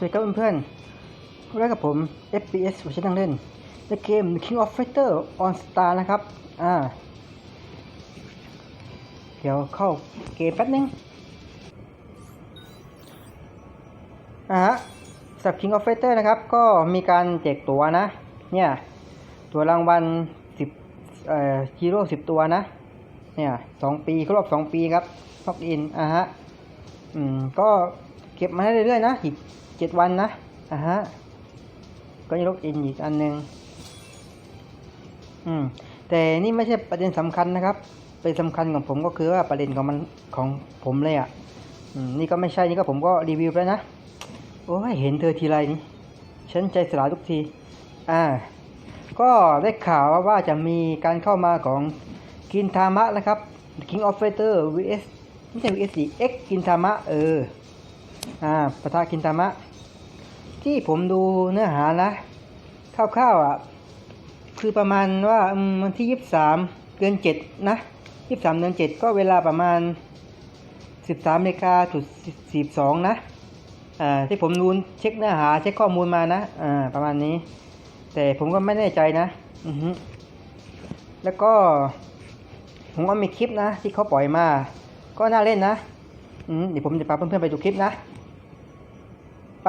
สวัสดีครับเพื่อนๆวันนี้กับผม FPS วัชนังเล่น ในเกม King of Fighter on Star นะครับ อ่า เดี๋ยวเข้าเกมแป๊บนึง อ่าฮะสำหรับ King of Fighter นะครับ ก็มีการแจกตัวนะ เนี่ย ตัวรางวัล 10 เอ่อฮีโร่10 ตัวนะ เนี่ยสองปีครบรอบสองปีครับล็อกอิน อ่าฮะ อืม ก็เก็บมาให้เรื่อยๆนะอีก เจ็ดวันนะอ่าฮะก็จะล็อกอินอีกอันหนึ่งอืม แต่นี่ไม่ใช่ประเด็นสำคัญนะครับเป็นสำคัญของผมก็คือว่าประเด็นของมันของผมเลยอะอืมนี่ก็ไม่ใช่นี่ก็ผมก็รีวิวไปแล้วนะโอ้ยเห็นเธอทีไรนี่ฉันใจสลายทุกที อ่า ก็ได้ข่าวว่าจะมีการเข้ามาของกินทามะนะครับ King of Fighter vs ไม่ใช่ vs ดิ X กินทามะเออ อ่าปะทะกินทามะ ที่ผมดูเนื้อหานะคร่าวๆอะคือประมาณว่ามวันที่ยี่สิบสามเดือนเจ็ดนะยี่สิบสามเดือนเจ็ดก็เวลาประมาณสิบสามนาฬิกาจุดสิบสองนะอ่าที่ผมดูเช็คเนื้อหาเช็คข้อมูลมานะอ่าประมาณนี้ แต่ผมก็ไม่แน่ใจนะอือฮึแล้วก็ ผมก็มีคลิปนะที่เขาปล่อยมา ก็น่าเล่นนะอืมเดี๋ยวผมจะพาเพื่อนๆไปดูคลิปนะ ไป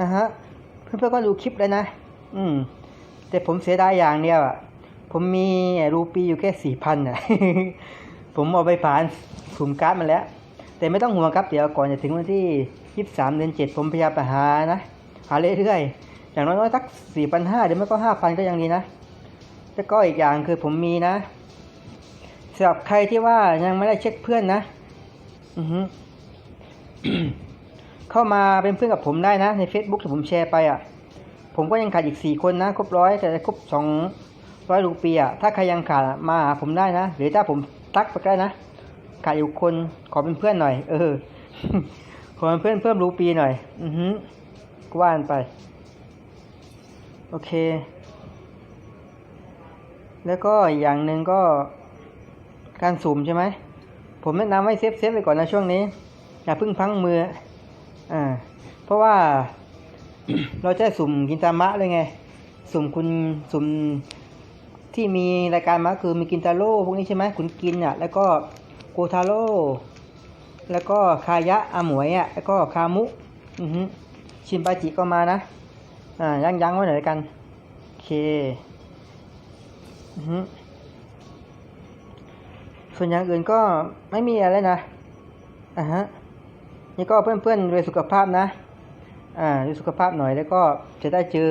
นะฮะเพื่อนๆก็ดูคลิปเลยนะ อืม แต่ผมเสียดายอย่างเดียวอะ ผมมีรูปีอยู่แค่สี่พันอะ ผมเอาไปผ่านสุ่มการ์ดมาแล้ว แต่ไม่ต้องห่วงครับ เดี๋ยวก่อนจะถึงวันที่ยี่สิบสามเดือนเจ็ดผมพยายามไปหานะ หาเรื่อยๆ อย่างน้อยๆสักสี่พันห้าหรือไม่ก็ห้าพันก็ยังดีนะ แล้วก็อีกอย่างคือผมมีนะสำหรับใครที่ว่ายังไม่ได้เช็คเพื่อนนะ อือฮึ เข้ามาเป็นเพื่อนกับผมได้นะใน Facebook ที่ผมแชร์ไปอะ ผมก็ยังขาดอีกสี่คนนะ ครบร้อยแต่ครบสองร้อยรูปีอะถ้าใครยังขาดมาหาผมได้นะ หรือถ้าผมทักไปได้นะ ขาดอยู่คนขอเป็นเพื่อนหน่อย เออ ขอเป็นเพื่อนเพิ่มรูปีหน่อย อือฮึกว่านไป โอเค แล้วก็อย่างหนึ่งก็การสุ่มใช่ไหมผมแนะนำให้เซฟเซฟไปก่อนนะช่วงนี้ อย่าเพึ่งพังมือ อ่า เพราะว่า เราจะสุ่มกินตามะเลยไง สุ่มคุณสุ่มที่มีรายการมาคือมีกินตาโร่พวกนี้ใช่ไหมคุณกินอะ แล้วก็โกทาโร่แล้วก็คายะอาหมวยอะแล้วก็คามุ อือฮึชินปาจิก็มานะ อ่ายั้งยั้งไว้หน่อยกันโอเค อือฮึส่วนอย่างอื่นก็ไม่มีอะไรนะอ่าฮะ นี่ก็เพื่อนๆดูแลสุขภาพนะ อ่าดูสุขภาพหน่อยแล้วก็จะได้เจอ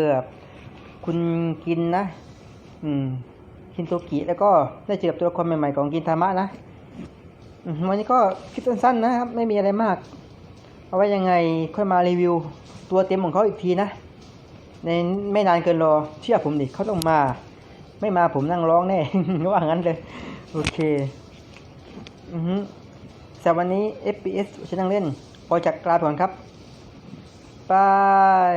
คุณกินนะ อืมคินโตกิแล้วก็ได้เจอกับตัวละครใหม่ๆของกินทามะนะอืมวันนี้ก็คลิปสั้นๆนะครับ ไม่มีอะไรมาก เอาไว้ยังไงค่อยมารีวิวตัวเต็มของเขาอีกทีนะ ในไม่นานเกินรอเชื่อผมดิเขาต้องมา ไม่มาผมนั่งร้องแน่ว่างั้นเลย โอเค อือฮึ สำหรับวันนี้ FPS ฉันนั่งเล่นพอจากกลาไปก่อนครับบาย